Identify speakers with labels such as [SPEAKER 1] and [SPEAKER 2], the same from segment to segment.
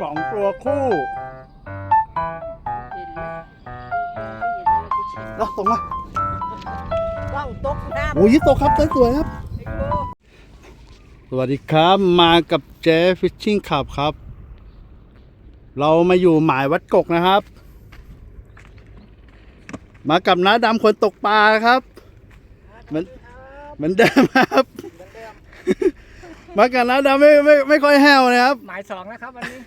[SPEAKER 1] สองตัวคู่
[SPEAKER 2] เห็นไหมไม่เห็นแล้วกูชิม
[SPEAKER 1] แล้วตรงมา
[SPEAKER 2] ว่าวตกน้ำ
[SPEAKER 1] โอ้ยโตครับสวยๆครับ
[SPEAKER 2] ไอ้โก้
[SPEAKER 1] สวัสดีครับมากับเจ๊ฟิชชิ่งขับครับ เรามาอยู่หมายวัดกกนะครับ มากับน้าดำคนตกปลาครับ เหมือนเหมือนเดิมครับ มากับน้าดำไม่ไม่ไม่ค่อยแห้วนะครับ
[SPEAKER 3] หมายสองนะครับวันนี้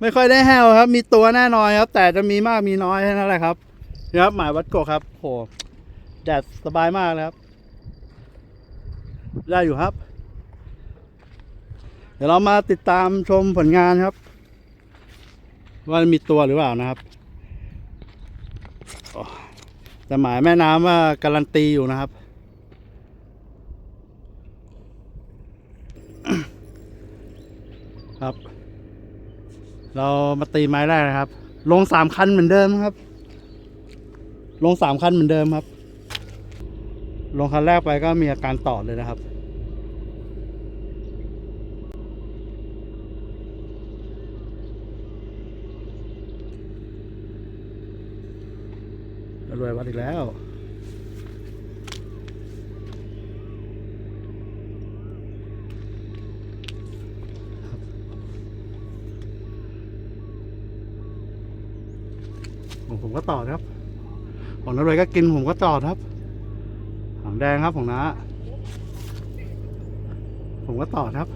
[SPEAKER 1] ไม่ค่อยได้แห้วครับ มีตัวแน่นอนครับ แต่จะมีมากมีน้อยแค่นั้นแหละครับนี่ครับหมายวัดกกครับโหแดดสบายมากเลยครับ ได้อยู่ครับ เดี๋ยวเรามาติดตามชมผลงานครับ ว่ามีตัวหรือเปล่านะครับโอ้แต่หมายแม่น้ำว่าการันตีอยู่นะครับ ครับ เรามาตีไม้แรกนะครับ ลงสามคันเหมือนเดิมครับ ลงสามคันเหมือนเดิมครับ ลงคันแรกไปก็มีอาการต่อเลยนะครับรวยวัดอีกแล้ว ของผมก็ต่อครับ ของน้ารวยก็กินผมก็ต่อครับหางแดงครับของน้าผมก็ต่อครับ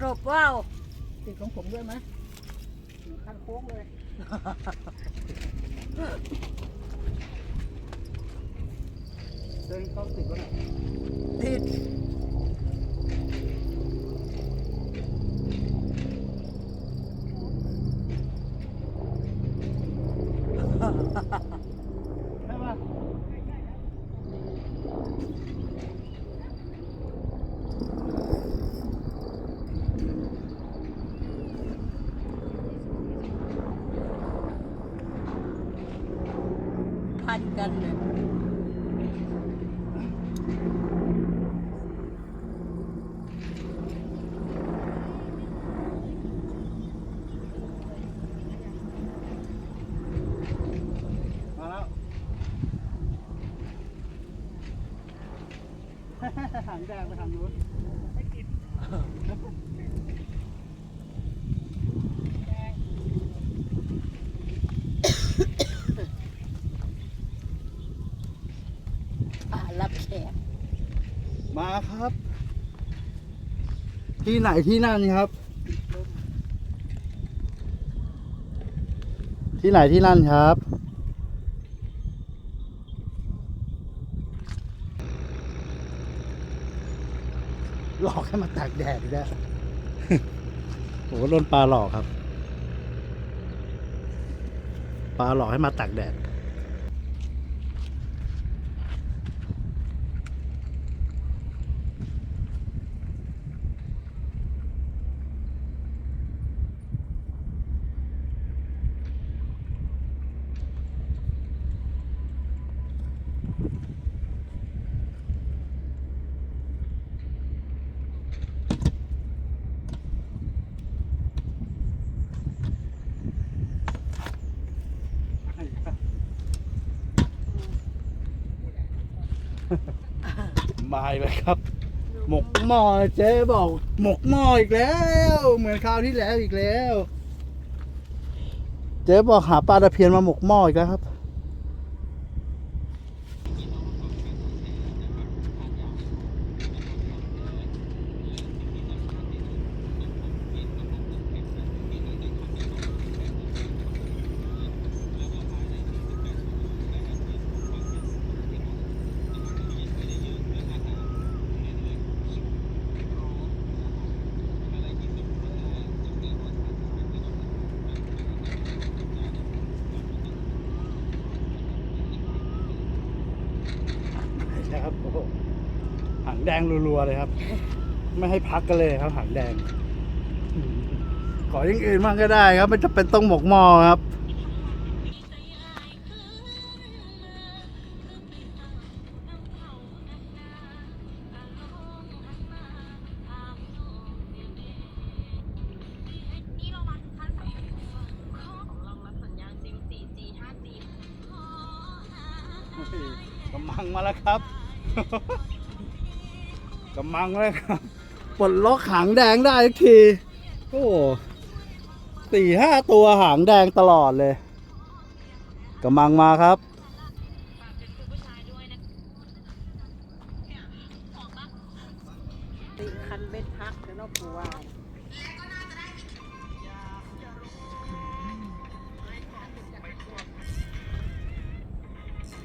[SPEAKER 2] กรบว่าว
[SPEAKER 3] ติดของผมด้วยไหมคันโค้งเลย
[SPEAKER 1] เดินเข้า ติดก็ได้
[SPEAKER 2] ติด
[SPEAKER 1] ใช่ป่ะ
[SPEAKER 2] พันกันเลย
[SPEAKER 1] มาแล้ว หางแดงไปทางนู้น
[SPEAKER 2] ป่ารับแขก
[SPEAKER 1] มาครับ ที่ไหนที่นั่นครับ ที่ไหนที่นั่นครับ หลอกให้มาตากแดดอีกแล้วโอ้โหโดนปลาหลอกครับ ปลาหลอกให้มาตากแดด มาอีกแล้วครับ หมกหม้อเจ๊บอก หมกหม้ออีกแล้ว เหมือนคราวที่แล้วอีกแล้ว เจ๊บอกหาปลาตะเพียนมาหมกหม้ออีกแล้วครับ นะครับโอ้หางแดงรัวๆเลยครับ ไม่ให้พักกันเลยครับหางแดง ขออย่างอื่นบ้างก็ได้ครับไม่จำเป็นต้องหมกหมอครับกำลังมาแล้วครับ กำมังเลยครับปลดล็อกหางแดงได้ทุกที โอ้สี่ห้าตัวหางแดงตลอดเลยกำมังมาครับ
[SPEAKER 2] ติคันเบ็ดพักแล้วเนาะผัว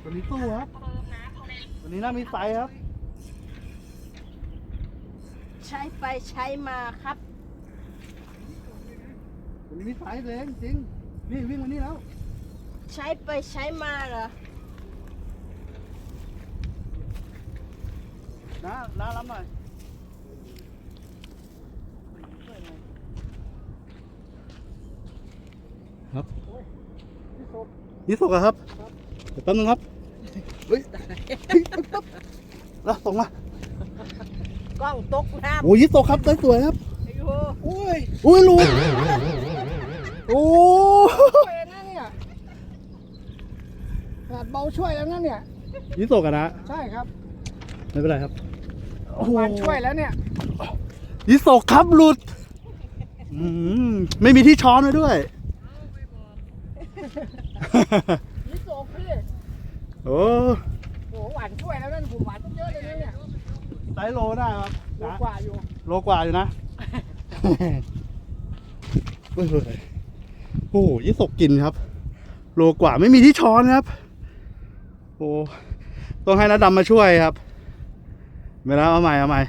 [SPEAKER 1] ตัวนี้ตู้ครับตั วนี้น่ามีไซส์ครับ
[SPEAKER 2] ใช้ไปใช้มาครับ
[SPEAKER 1] ตัวนี้มีไซส์เลยจริง นี่วิ่งมานี่แล้ว
[SPEAKER 2] ใช้ไปใช้มาเหรอ
[SPEAKER 1] นะน้ารับหน่อยครับยี่สุกอะครับ เดี๋ยวแป๊บนึงครับ เฮ้ยเฮ้ยปั๊บแล้วส่งมา
[SPEAKER 2] กล้องตกน้ำ
[SPEAKER 1] โอ้ยยี่สุกครับได้สวยครับ
[SPEAKER 2] ไอ้โห
[SPEAKER 3] โอ้ย
[SPEAKER 1] อุ้ยหลุดโอ้
[SPEAKER 3] ช่วยนะเนี่ยขนาดเบาช่วยแล้วนะเนี่ย
[SPEAKER 1] ยี่สุกอะนะ
[SPEAKER 3] ใช่ครับ
[SPEAKER 1] ไม่เป็นไรครับ
[SPEAKER 3] หวานช่วยแล้วเนี่ย
[SPEAKER 1] ยี่สุกครับหลุดอืมไม่มีที่ช้อนไว้ด้วย
[SPEAKER 3] นี่โซพี่
[SPEAKER 1] โอ้
[SPEAKER 3] โอ้หวานช่วยแล้วนั่นผมหวานต้องเยอะเลยนะเนี่ย
[SPEAKER 1] ไซส์โลได้ครับ
[SPEAKER 3] โลกว่าอยู่
[SPEAKER 1] โลกว่าอยู่นะเฮ้ยเฮ้ยโอ้โหยี่สกกินครับ โลกว่าไม่มีที่ช้อนครับ โอ้ต้องให้น้าดำมาช่วยครับ ไม่แล้วเอาใหม่เอาใหม่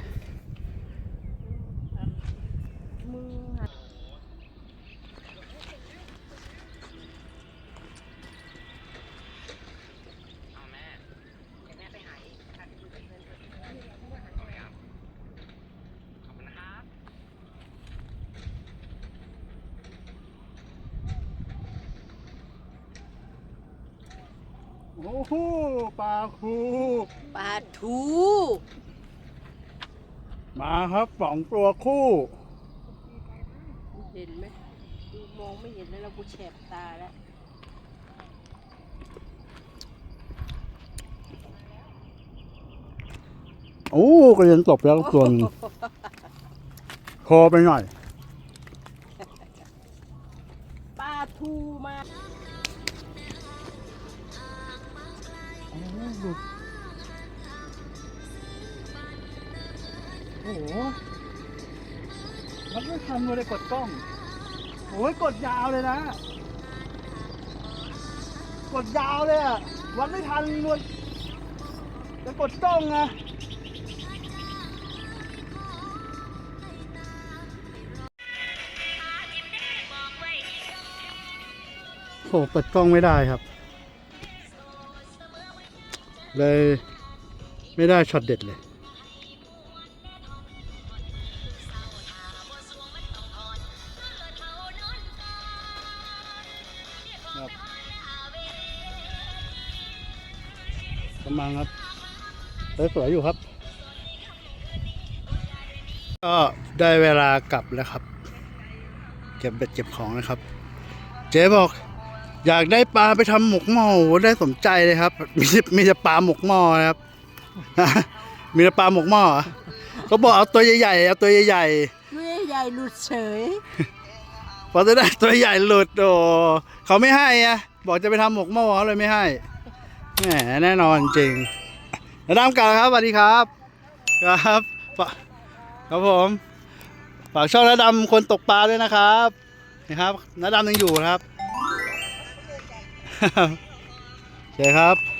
[SPEAKER 1] โอ้โหปลาคู
[SPEAKER 2] ปลาทู
[SPEAKER 1] มาครับสองตัวคู่
[SPEAKER 2] เห็นไหมดูมองไม่เห็นแล้วเรากูแฉบตาแล้ว
[SPEAKER 1] โอ้กระเด็นตบแล้วตัวหนึงคอไปหน่อย หมันไม่ทันเลยกดกล้องโอ้ยกดยาวเลยนะ กดยาวเลยอะ วัดไม่ทันนวลจะกดกล้องนะโอ้เปิดกล้องไม่ได้ครับ เลย ไม่ได้ช็อตเด็ดเลย กำลังครับสวยๆอยู่ครับ ก็ได้เวลากลับแล้วครับ เก็บเบ็ดเก็บของนะครับ เจ๊บอก อยากได้ปลาไปทำหมกหม้อโอ้โหได้สมใจเลยครับ มีมีแต่ปลาหมกหม้อนะครับ มีแต่ปลาหมกหม้อเหรอเขาบอกเอาตัวใหญ่ๆเอาตัวใหญ่ๆ
[SPEAKER 2] ด้วยใหญ่หลุดเฉย
[SPEAKER 1] พอจะได้ตัวใหญ่หลุดโอ้เขาไม่ให้อะบอกจะไปทำหมกหม้อเขาเลยไม่ให้ แหมแน่นอนจริงน้าดำกลับแล้วครับสวัสดีครับ ครับครับผมฝากช่องน้าดำคนตกปลาด้วยนะครับนะครับน้าดำยังอยู่ครับโอเคครับ